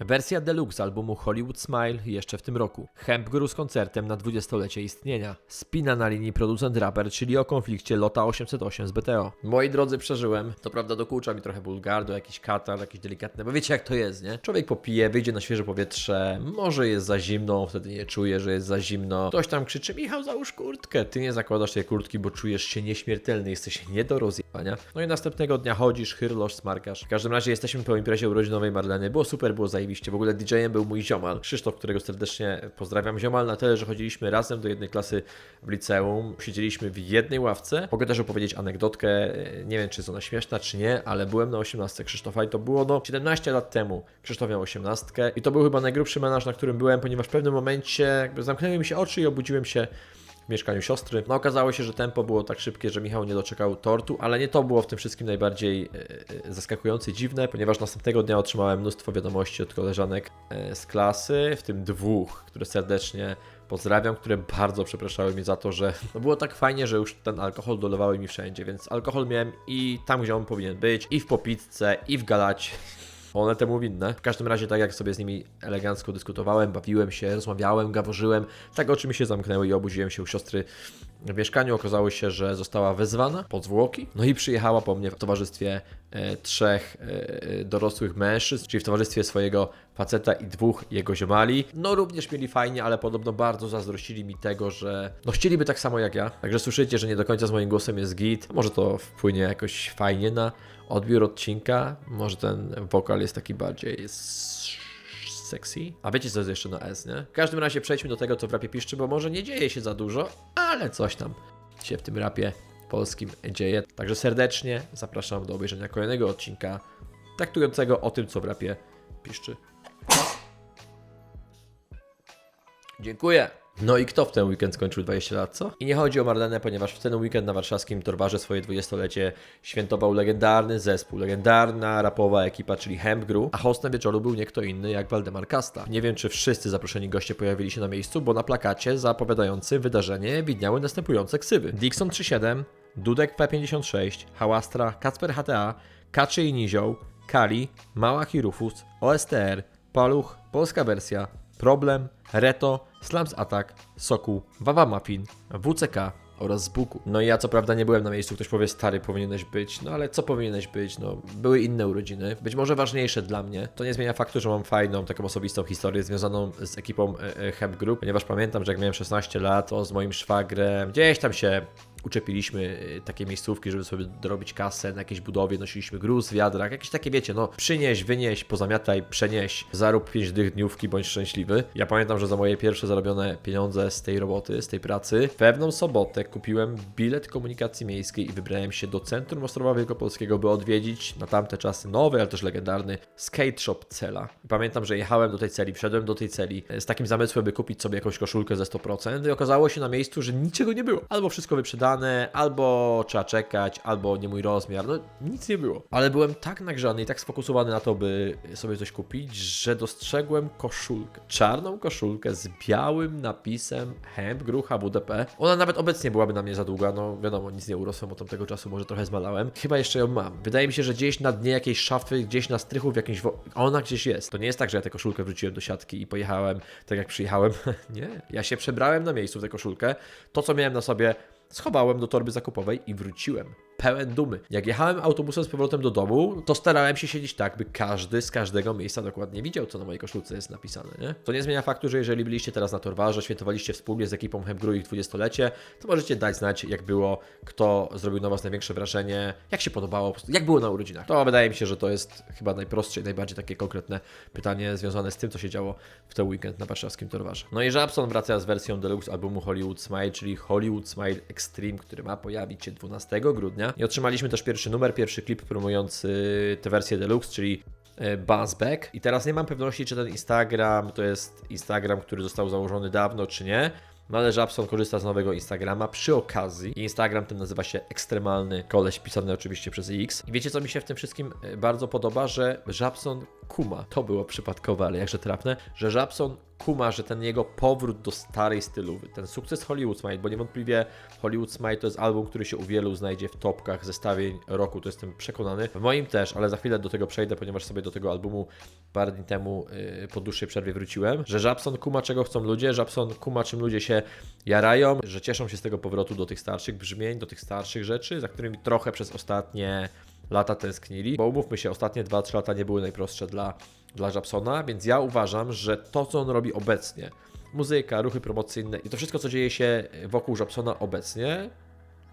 Wersja deluxe albumu Hollywood Smile jeszcze w tym roku. Hemp Guru z koncertem na 20-lecie istnienia. Spina na linii producent-raper, czyli o konflikcie Lota 808 z BTO. Moi drodzy, przeżyłem. To prawda dokucza mi trochę bulgardo, jakiś katar, jakieś delikatne, bo wiecie jak to jest, nie? Człowiek popije, wyjdzie na świeże powietrze, może jest za zimno, wtedy nie czuje, że jest za zimno. Ktoś tam krzyczy, Michał załóż kurtkę. Ty nie zakładasz tej kurtki, bo czujesz się nieśmiertelny, jesteś nie do rozjebania. No i następnego dnia chodzisz, chyrlosz, smarkasz. W każdym razie jesteśmy po imprezie urodzinowej Marleny. Było super, było zajebiście. W ogóle DJ-em był mój ziomal, Krzysztof, którego serdecznie pozdrawiam. Ziomal na tyle, że chodziliśmy razem do jednej klasy w liceum. Siedzieliśmy w jednej ławce. Mogę też opowiedzieć anegdotkę. Nie wiem, czy jest ona śmieszna, czy nie, ale byłem na 18 Krzysztofa i to było no 17 lat temu. Krzysztof miał 18 i to był chyba najgrubszy menaż, na którym byłem, ponieważ w pewnym momencie jakby zamknęły mi się oczy i obudziłem się w mieszkaniu siostry. No okazało się, że tempo było tak szybkie, że Michał nie doczekał tortu, ale nie to było w tym wszystkim najbardziej e, e, zaskakujące i dziwne, ponieważ następnego dnia otrzymałem mnóstwo wiadomości od koleżanek e, z klasy, w tym dwóch, które serdecznie pozdrawiam, które bardzo przepraszały mnie za to, że no było tak fajnie, że już ten alkohol dolewały mi wszędzie, więc alkohol miałem i tam, gdzie on powinien być, i w popitce, i w galacie. One temu winne. W każdym razie, tak jak sobie z nimi elegancko dyskutowałem, bawiłem się, rozmawiałem, gaworzyłem, tak oczy mi się zamknęły i obudziłem się u siostry w mieszkaniu. Okazało się, że została wezwana pod zwłoki, no i przyjechała po mnie w towarzystwie e, trzech e, dorosłych mężczyzn, czyli w towarzystwie swojego faceta i dwóch jego ziomali. No również mieli fajnie, ale podobno bardzo zazdrościli mi tego, że no chcieliby tak samo jak ja. Także słyszycie, że nie do końca z moim głosem jest git. Może to wpłynie jakoś fajnie na odbiór odcinka. Może ten wokal jest taki bardziej sexy. A wiecie co jest jeszcze na S, nie? W każdym razie przejdźmy do tego, co w rapie piszczy, bo może nie dzieje się za dużo, ale coś tam się w tym rapie polskim dzieje. Także serdecznie zapraszam do obejrzenia kolejnego odcinka traktującego o tym, co w rapie piszczy. Dziękuję. No i kto w ten weekend skończył 20 lat, co? I nie chodzi o Marlenę, ponieważ w ten weekend na warszawskim Torwarze swoje 20-lecie świętował legendarny zespół, legendarna rapowa ekipa, czyli Hemp Gru, a hostem wieczoru był nie kto inny jak Waldemar Kasta. Nie wiem, czy wszyscy zaproszeni goście pojawili się na miejscu, bo na plakacie zapowiadającym wydarzenie widniały następujące ksywy. Dixon 37, Dudek P56, Hałastra, Kacper HTA, Kaczy i Nizioł, Kali, Mała Hirufus, OSTR, Paluch, polska wersja, Problem, Reto, Slams Attack, Soku, Wawa Muffin, WCK oraz z Buku. No i ja co prawda nie byłem na miejscu, ktoś powie stary powinieneś być, no ale co powinieneś być, no były inne urodziny, być może ważniejsze dla mnie. To nie zmienia faktu, że mam fajną, taką osobistą historię związaną z ekipą e, e, Hemp Group, ponieważ pamiętam, że jak miałem 16 lat, to z moim szwagrem gdzieś tam się uczepiliśmy y, takie miejscówki, żeby sobie dorobić kasę na jakiejś budowie, nosiliśmy gruz w wiadrach, jakieś takie wiecie, no przynieś, wynieś, pozamiataj, przenieś, zarób 5 dych dniówki, bądź szczęśliwy. Ja pamiętam, że za moje pierwsze zarobione pieniądze z tej roboty, z tej pracy, pewną sobotę kupiłem bilet komunikacji miejskiej i wybrałem się do centrum Ostrowa Wielkopolskiego, by odwiedzić na tamte czasy nowy, ale też legendarny skate shop Cela. I pamiętam, że jechałem do tej celi, wszedłem do tej celi e, z takim zamysłem, by kupić sobie jakąś koszulkę ze 100% i okazało się na miejscu, że niczego nie było. Albo wszystko albo trzeba czekać, albo nie mój rozmiar, no nic nie było. Ale byłem tak nagrzany i tak sfokusowany na to, by sobie coś kupić, że dostrzegłem koszulkę. Czarną koszulkę z białym napisem Hemp Grucha WDP. Ona nawet obecnie byłaby na mnie za długa, no wiadomo, nic nie urosłem od tamtego czasu, może trochę zmalałem. Chyba jeszcze ją mam. Wydaje mi się, że gdzieś na dnie jakiejś szafy, gdzieś na strychu w jakimś... Wo- ona gdzieś jest. To nie jest tak, że ja tę koszulkę wrzuciłem do siatki i pojechałem tak jak przyjechałem. nie. Ja się przebrałem na miejscu w tę koszulkę. To, co miałem na sobie, schowałem do torby zakupowej i wróciłem. Pełen dumy. Jak jechałem autobusem z powrotem do domu, to starałem się siedzieć tak, by każdy z każdego miejsca dokładnie widział, co na mojej koszulce jest napisane. Nie? To nie zmienia faktu, że jeżeli byliście teraz na Torwarze, świętowaliście wspólnie z ekipą Hemgru ich 20-lecie, to możecie dać znać, jak było, kto zrobił na Was największe wrażenie, jak się podobało, jak było na urodzinach. To wydaje mi się, że to jest chyba najprostsze i najbardziej takie konkretne pytanie związane z tym, co się działo w ten weekend na warszawskim Torwarze. No i Żabson wraca z wersją deluxe albumu Hollywood Smile, czyli Hollywood Smile Extreme, który ma pojawić się 12 grudnia. I otrzymaliśmy też pierwszy numer, pierwszy klip promujący tę wersję deluxe, czyli e, Buzzback. I teraz nie mam pewności, czy ten Instagram to jest Instagram, który został założony dawno, czy nie. No ale Żabson korzysta z nowego Instagrama przy okazji. Instagram ten nazywa się Ekstremalny Koleś, pisany oczywiście przez X. I wiecie, co mi się w tym wszystkim e, bardzo podoba, że Żabson kuma, to było przypadkowe, ale jakże trafne, że Żabson kuma, że ten jego powrót do starej stylowy, ten sukces Hollywood Smile, bo niewątpliwie Hollywood Smile to jest album, który się u wielu znajdzie w topkach zestawień roku, to jestem przekonany. W moim też, ale za chwilę do tego przejdę, ponieważ sobie do tego albumu parę dni temu yy, po dłuższej przerwie wróciłem, że Żabson kuma czego chcą ludzie, Żabson kuma czym ludzie się jarają, że cieszą się z tego powrotu do tych starszych brzmień, do tych starszych rzeczy, za którymi trochę przez ostatnie lata tęsknili, bo umówmy się, ostatnie 2-3 lata nie były najprostsze dla, dla Japsona, więc ja uważam, że to, co on robi obecnie, muzyka, ruchy promocyjne i to wszystko, co dzieje się wokół Japsona obecnie,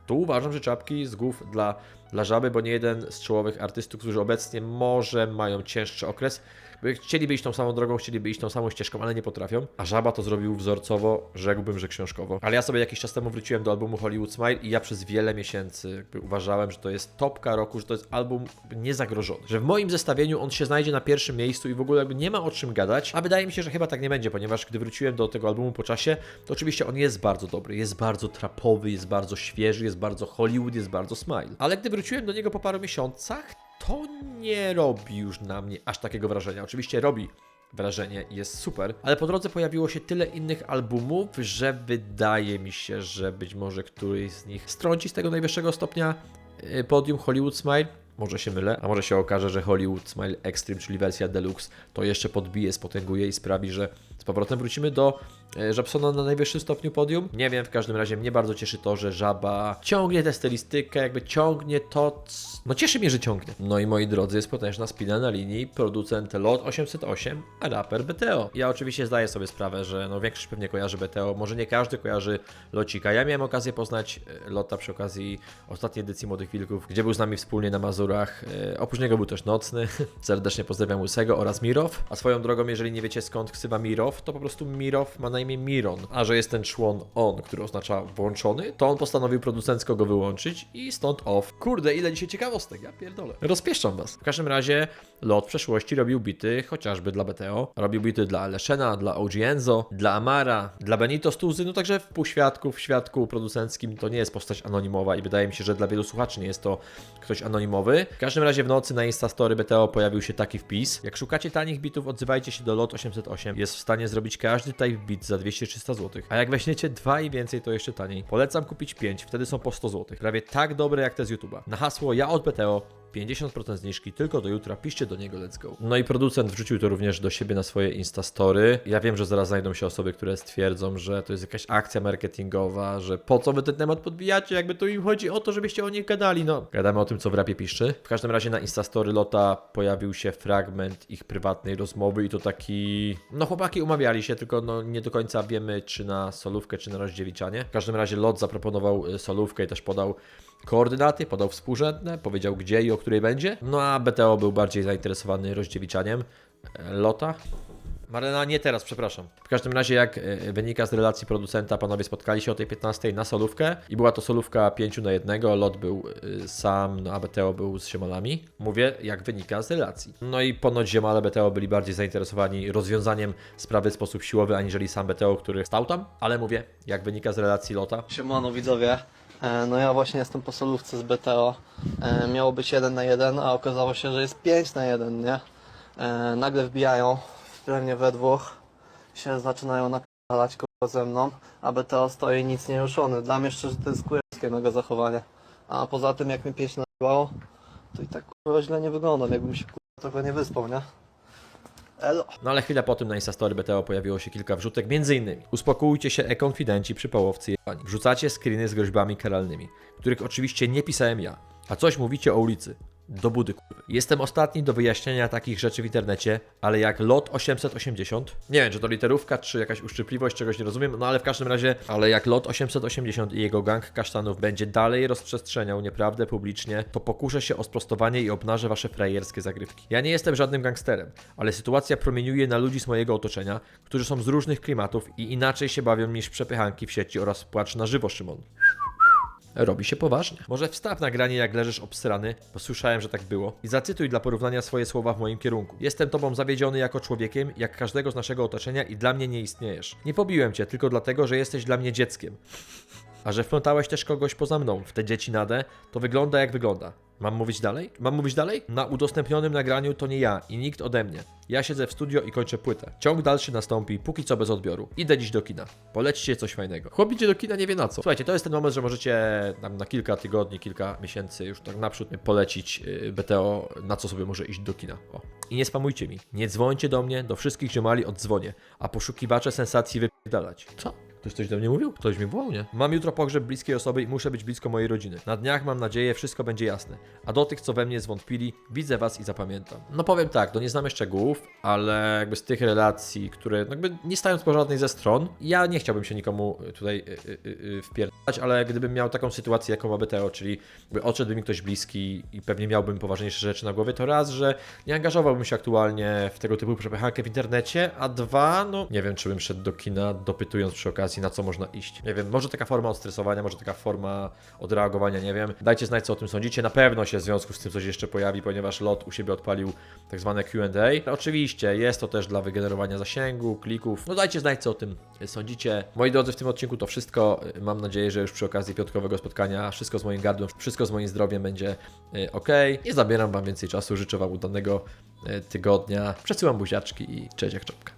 tu uważam, że czapki z głów dla, dla żaby, bo nie jeden z czołowych artystów, którzy obecnie może mają cięższy okres, by chcieliby iść tą samą drogą, chcieliby iść tą samą ścieżką, ale nie potrafią. A żaba to zrobił wzorcowo, rzekłbym, że książkowo. Ale ja sobie jakiś czas temu wróciłem do albumu Hollywood Smile i ja przez wiele miesięcy uważałem, że to jest topka roku, że to jest album niezagrożony. Że w moim zestawieniu on się znajdzie na pierwszym miejscu i w ogóle jakby nie ma o czym gadać. A wydaje mi się, że chyba tak nie będzie, ponieważ gdy wróciłem do tego albumu po czasie, to oczywiście on jest bardzo dobry, jest bardzo trapowy, jest bardzo świeży, jest bardzo Hollywood, jest bardzo smile. Ale gdy wróciłem do niego po paru miesiącach, to nie robi już na mnie aż takiego wrażenia. Oczywiście robi wrażenie jest super, ale po drodze pojawiło się tyle innych albumów, że wydaje mi się, że być może któryś z nich strąci z tego najwyższego stopnia y, podium Hollywood Smile. Może się mylę, a może się okaże, że Hollywood Smile Extreme, czyli wersja Deluxe, to jeszcze podbije, spotęguje i sprawi, że z powrotem wrócimy do e, Żabsona na najwyższym stopniu podium. Nie wiem, w każdym razie mnie bardzo cieszy to, że Żaba ciągnie tę stylistykę, jakby ciągnie to. No cieszy mnie, że ciągnie. No i moi drodzy, jest potężna spina na linii producent LOT 808, a raper BTO. Ja oczywiście zdaję sobie sprawę, że no większość pewnie kojarzy BTO, może nie każdy kojarzy Locika. Ja miałem okazję poznać e, Lota przy okazji ostatniej edycji Młodych Wilków, gdzie był z nami wspólnie na Mazurach. E, Oprócz niego był też Nocny. Serdecznie pozdrawiam Łysego oraz Mirow. A swoją drogą, jeżeli nie wiecie skąd ksywa Mirow, to po prostu Mirow ma na imię Miron. A że jest ten człon on, który oznacza włączony, to on postanowił producencko go wyłączyć i stąd off. Kurde, ile dzisiaj ciekawostek, ja pierdolę. Rozpieszczam was. W każdym razie Lot w przeszłości robił bity chociażby dla BTO. Robił bity dla Leszena, dla OG Enzo, dla Amara, dla Benito Stuzy, no także w półświadku, w świadku producenckim to nie jest postać anonimowa i wydaje mi się, że dla wielu słuchaczy nie jest to ktoś anonimowy. W każdym razie w nocy na Instastory BTO pojawił się taki wpis. Jak szukacie tanich bitów, odzywajcie się do Lot 808. Jest w stanie zrobić każdy type bit za 200-300 zł. A jak weźmiecie dwa i więcej, to jeszcze taniej. Polecam kupić 5, wtedy są po 100 zł. Prawie tak dobre jak te z YouTube'a. Na hasło ja od BTO 50% zniżki tylko do jutra, piszcie do niego let's go. No i producent wrzucił to również do siebie na swoje Instastory. Ja wiem, że zaraz znajdą się osoby, które stwierdzą, że to jest jakaś akcja marketingowa, że po co wy ten temat podbijacie, jakby tu im chodzi o to, żebyście o nich gadali, no. Gadamy o tym, co w rapie piszczy. W każdym razie na Instastory Lota pojawił się fragment ich prywatnej rozmowy i to taki... No chłopaki umawiali się, tylko no nie do końca wiemy, czy na solówkę, czy na rozdziewiczanie. W każdym razie Lot zaproponował y, solówkę i też podał koordynaty, podał współrzędne, powiedział gdzie i o której będzie. No a BTO był bardziej zainteresowany rozdziewiczaniem e, Lota. Marlena, nie teraz, przepraszam. W każdym razie, jak e, wynika z relacji producenta, panowie spotkali się o tej 15 na solówkę i była to solówka 5 na 1. Lot był e, sam, no a BTO był z ziomalami. Mówię, jak wynika z relacji. No i ponoć ziomale BTO byli bardziej zainteresowani rozwiązaniem sprawy w sposób siłowy, aniżeli sam BTO, który stał tam. Ale mówię, jak wynika z relacji Lota, Siemano widzowie, no ja właśnie jestem po solówce z BTO. E, Miało być 1 na 1, a okazało się, że jest 5 na 1, nie? E, Nagle wbijają, pewnie we dwóch się zaczynają napalać kurwa ze mną, a BTO stoi nic nie ruszony. Dla mnie szczerze to jest kurewskie mego zachowanie. A poza tym jak mi 5 nazywało, to i tak kurwa źle nie wyglądam, jakbym się kurwa trochę nie wyspał, nie? Elo. No ale chwilę po tym na Instastory BTO pojawiło się kilka wrzutek, innymi Uspokójcie się e-konfidenci przy połowcy jebani. Wrzucacie screeny z groźbami karalnymi, których oczywiście nie pisałem ja. A coś mówicie o ulicy. Do budy. Jestem ostatni do wyjaśnienia takich rzeczy w internecie, ale jak lot 880, nie wiem czy to literówka, czy jakaś uszczypliwość, czegoś nie rozumiem, no ale w każdym razie, ale jak lot 880 i jego gang kasztanów będzie dalej rozprzestrzeniał nieprawdę publicznie, to pokuszę się o sprostowanie i obnażę wasze frajerskie zagrywki. Ja nie jestem żadnym gangsterem, ale sytuacja promieniuje na ludzi z mojego otoczenia, którzy są z różnych klimatów i inaczej się bawią niż przepychanki w sieci oraz płacz na żywo, Szymon. Robi się poważnie. Może wstaw nagranie jak leżysz obsrany, bo słyszałem, że tak było. I zacytuj dla porównania swoje słowa w moim kierunku. Jestem tobą zawiedziony jako człowiekiem, jak każdego z naszego otoczenia i dla mnie nie istniejesz. Nie pobiłem cię tylko dlatego, że jesteś dla mnie dzieckiem. A że wplątałeś też kogoś poza mną w tę dziecinadę, to wygląda jak wygląda. Mam mówić dalej? Mam mówić dalej? Na udostępnionym nagraniu to nie ja i nikt ode mnie. Ja siedzę w studio i kończę płytę. Ciąg dalszy nastąpi, póki co bez odbioru. Idę dziś do kina. Polećcie coś fajnego. Chłop idzie do kina, nie wie na co. Słuchajcie, to jest ten moment, że możecie nam na kilka tygodni, kilka miesięcy już tak naprzód polecić yy, BTO, na co sobie może iść do kina. O. I nie spamujcie mi. Nie dzwońcie do mnie, do wszystkich ziomali oddzwonię, a poszukiwacze sensacji wypierdalać. Co? Ktoś coś do mnie mówił? Ktoś mi wołał, nie? Mam jutro pogrzeb bliskiej osoby i muszę być blisko mojej rodziny. Na dniach mam nadzieję, wszystko będzie jasne. A do tych, co we mnie zwątpili, widzę was i zapamiętam. No powiem tak, to nie znamy szczegółów, ale jakby z tych relacji, które jakby nie stając po żadnej ze stron, ja nie chciałbym się nikomu tutaj y, y, y, y, wpierdać, ale gdybym miał taką sytuację, jaką ma BTO, czyli odszedłby mi ktoś bliski i pewnie miałbym poważniejsze rzeczy na głowie, to raz, że nie angażowałbym się aktualnie w tego typu przepychankę w internecie, a dwa, no nie wiem, czy bym szedł do kina, dopytując przy okazji, na co można iść. Nie wiem, może taka forma odstresowania, może taka forma odreagowania, nie wiem. Dajcie znać, co o tym sądzicie. Na pewno się w związku z tym coś jeszcze pojawi, ponieważ lot u siebie odpalił tak zwane Q&A. Oczywiście jest to też dla wygenerowania zasięgu, klików. No dajcie znać, co o tym sądzicie. Moi drodzy, w tym odcinku to wszystko. Mam nadzieję, że już przy okazji piątkowego spotkania wszystko z moim gardłem, wszystko z moim zdrowiem będzie ok. Nie zabieram Wam więcej czasu. Życzę Wam udanego e, tygodnia. Przesyłam buziaczki i cześć jak czopka.